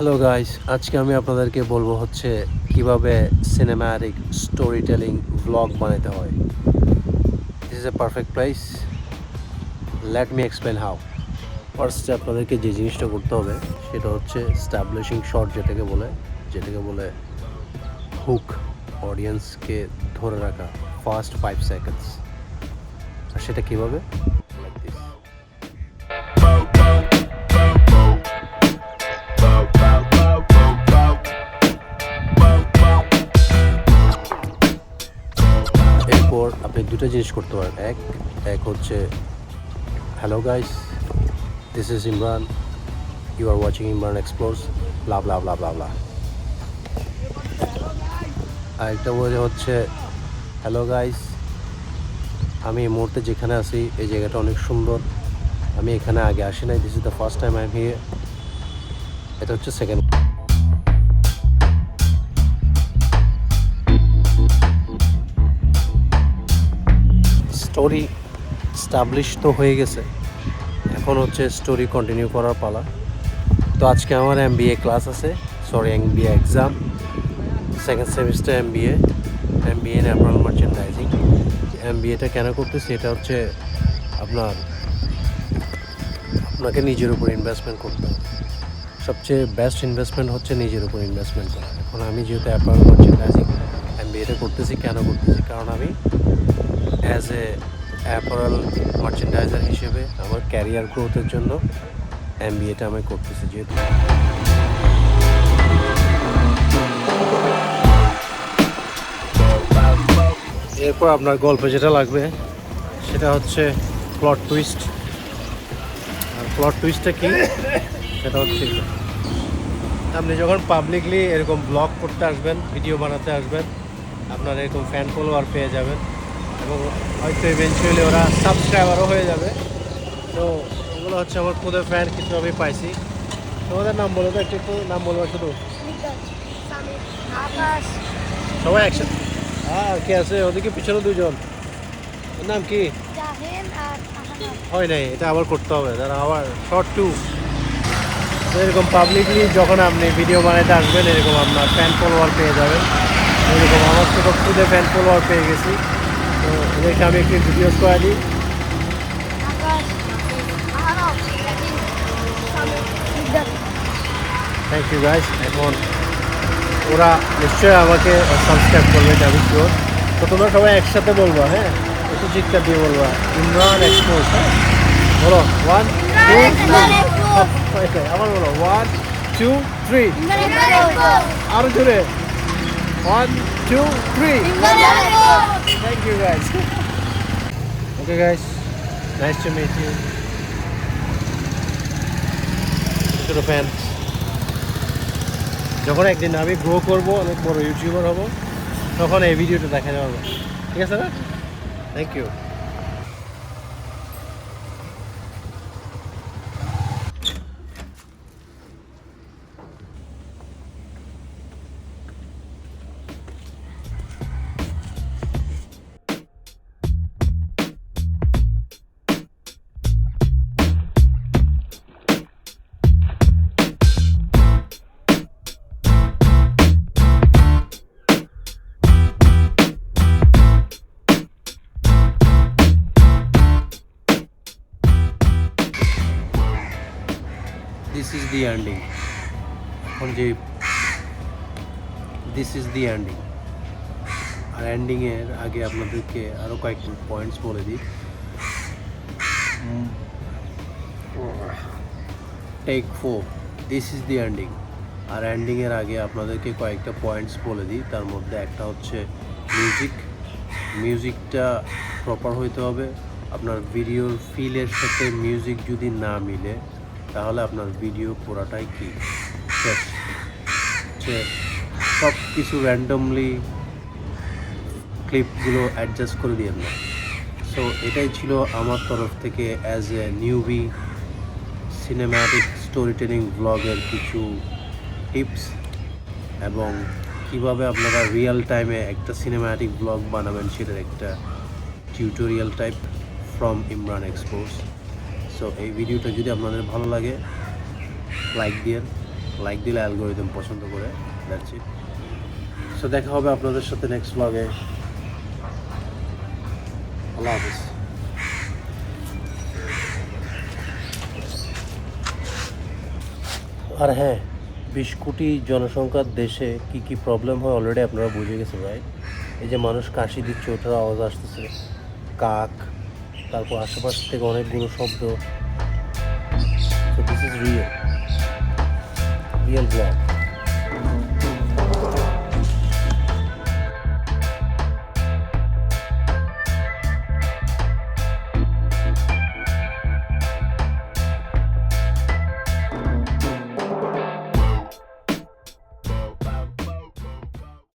Hello guys আজকে আমি আপনাদেরকে বলব হচ্ছে কীভাবে সিনেম্যাটিক স্টোরি টেলিং ব্লগ বানাতে হয়। This is a perfect place let me explain how ফার্স্টে আপনাদেরকে যে জিনিসটা করতে হবে, সেটা হচ্ছে স্ট্যাবলিশিং শর্ট যেটাকে বলে যেটাকে বলে হুক অডিয়েন্সকে ধরে রাখা ফার্স্ট ফাইভ সেকেন্ডস আর সেটা কীভাবে? আপনি দুটো জিনিস করতে পারেন। এক এক হচ্ছে hello guys this is Imran you are watching Imran explores love love love love love আরেকটা বলে হচ্ছে হ্যালো গাইস আমি এই মুহূর্তে যেখানে আছি, এই জায়গাটা অনেক সুন্দর। আমি এখানে আগে আসি নাই this is the first time I am here এটা হচ্ছে সেকেন্ড স্টোরি স্টাবলিশ তো হয়ে গেছে। এখন হচ্ছে স্টোরি কন্টিনিউ করার পালা। তো আজকে আমার এম ক্লাস আছে। Sorry M exam second semester M B A M B A in apparel merchandising M B এটা কেন করতেছি? এটা হচ্ছে আপনার, আপনাকে নিজের উপর ইনভেস্টমেন্ট করতে হবে। সবচেয়ে বেস্ট ইনভেস্টমেন্ট হচ্ছে নিজের উপর ইনভেস্টমেন্ট করা। এখন আমি যেহেতু অ্যাপারাল মার্চেন্ডাইজিং এম বি এটা করতেছি, কেন করতেছি? কারণ আমি অ্যাজ এ অ্যাপারাল মার্চেন্ডাইজার হিসেবে আমার ক্যারিয়ার গ্রোথের জন্য এম বি এটা আমি করতেছি যেহেতু। এরপর আপনার গল্পে যেটা লাগবে, সেটা হচ্ছে প্লট টুইস্ট আর প্লট টুইস্টটা কি? সেটা হচ্ছে আপনি যখন পাবলিকলি এরকম ব্লগ করতে আসবেন ভিডিও বানাতে আসবেন, আপনার এরকম ফ্যান ফলোয়ার পেয়ে যাবেন। এবং হয়তো ইভেনচুয়ালি ওরা সাবস্ক্রাইবারও হয়ে যাবে। তো এগুলো হচ্ছে আমার খুদের ফ্যান কিছু আমি পাইছি। তোমাদের নাম বলো তো, একটু একটু নাম বলব শুধু। সবাই একসাথে। আর কে আছে? ওদিকে পিছনে দুজন নাম কি? হয় নাই, এটা আবার করতে হবে। তারা আবার শর্ট টু এরকম পাবলিকলি যখন আপনি ভিডিও বানাইতে আসবেন, এরকম আপনার ফ্যান ফলোয়ার পেয়ে যাবেন। এরকম আমার তো খুদে ফ্যান ফলোয়ার পেয়ে গেছি। তো এদেরকে আমি একটু ভিডিওস করে দিই। থ্যাংক ইউ গাইস এখন ওরা নিশ্চয়ই আমাকে সাবস্ক্রাইব করবে এটা আমি শিওর তো তোমরা সবাই একসাথে বলব হ্যাঁ? একটু চিৎকার দিয়ে বলব ইমরান এক্সপোজ হ্যাঁ? বলো ওয়ান টু আবার বলো ওয়ান টু থ্রি আরও জোরে। One two three thank you guys okay guys nice to meet you ছোটো ফ্যান যখন একদিন আমি গ্রো করব, অনেক বড় ইউটিউবার হব, তখন এই ভিডিওটা দেখা যাবে। ঠিক আছে না? Thank you this is the ending এখন যে দিস ইজ দি এন্ডিং আর এন্ডিংয়ের আগে আপনাদেরকে আরও কয়েকটি পয়েন্টস বলে দিই। Take four this is the ending আর এন্ডিংয়ের আগে আপনাদেরকে কয়েকটা পয়েন্টস বলে দিই। তার মধ্যে একটা হচ্ছে মিউজিক মিউজিকটা প্রপার হইতে হবে। আপনার ভিডিওর ফিলের সাথে মিউজিক যদি না মিলে তাহলে আপনার ভিডিও পুরাটাই কি? সব কিছু র্যান্ডমলি ক্লিপগুলো অ্যাডজাস্ট করে দিয়ে না সো এটাই ছিল আমার তরফ থেকে as a newbie cinematic story telling ব্লগের কিছু টিপস এবং কীভাবে আপনারা রিয়েল টাইমে একটা সিনেম্যাটিক ব্লগ বানাবেন সেটার একটা tutorial type from Imran exports so এই ভিডিওটা যদি আপনাদের ভালো লাগে লাইক দিয়েন। লাইক দিলে অ্যালগোরিদম পছন্দ করে। ইট সো দেখা হবে আপনাদের সাথে নেক্সট ব্লগে আল্লাহ হাফিজ। আর হ্যাঁ বিশ কোটি জনসংখ্যার দেশে কি কি প্রবলেম হয় অলরেডি আপনারা বুঝে গেছেন রাইট এই যে মানুষ কাশি দিচ্ছে ওটার আওয়াজ আসতেছে। কাক তারপর আশেপাশ থেকে অনেকগুলো শব্দ। This is real real vlog